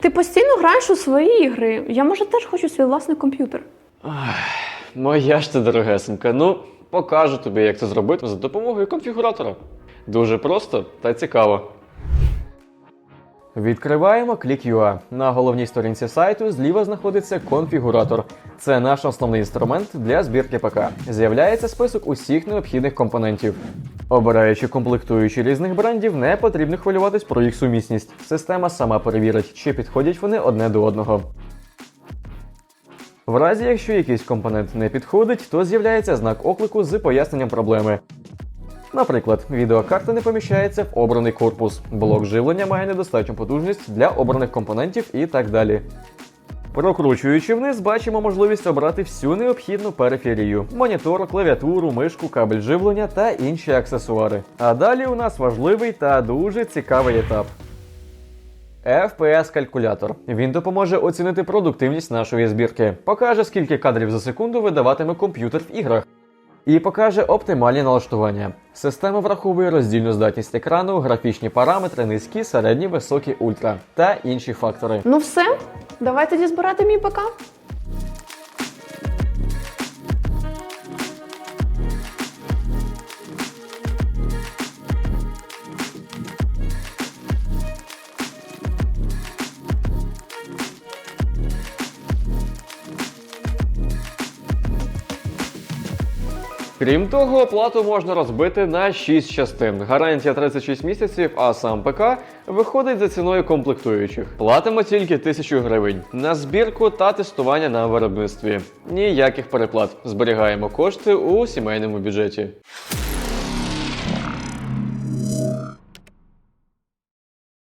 Ти постійно граєш у свої ігри. Я може теж хочу свій власний комп'ютер. Моя ж ти дорогесенька. Ну, покажу тобі, як це зробити за допомогою конфігуратора. Дуже просто та цікаво. Відкриваємо ClickUA. На головній сторінці сайту зліва знаходиться конфігуратор. Це наш основний інструмент для збірки ПК. З'являється список усіх необхідних компонентів. Обираючи комплектуючі різних брендів, не потрібно хвилюватись про їх сумісність. Система сама перевірить, чи підходять вони одне до одного. В разі, якщо якийсь компонент не підходить, то з'являється знак оклику з поясненням проблеми. Наприклад, відеокарта не поміщається в обраний корпус, блок живлення має недостатню потужність для обраних компонентів і так далі. Прокручуючи вниз, бачимо можливість обрати всю необхідну периферію: монітор, клавіатуру, мишку, кабель живлення та інші аксесуари. А далі у нас важливий та дуже цікавий етап. FPS-калькулятор. Він допоможе оцінити продуктивність нашої збірки, покаже, скільки кадрів за секунду видаватиме комп'ютер в іграх. І покаже оптимальні налаштування. Система враховує роздільну здатність екрану, графічні параметри, низькі, середні, високі, ультра та інші фактори. Ну все, давай тоді збирати мій ПК. Крім того, плату можна розбити на 6 частин. Гарантія 36 місяців, а сам ПК виходить за ціною комплектуючих. Платимо тільки 1000 гривень на збірку та тестування на виробництві. Ніяких переплат. Зберігаємо кошти у сімейному бюджеті.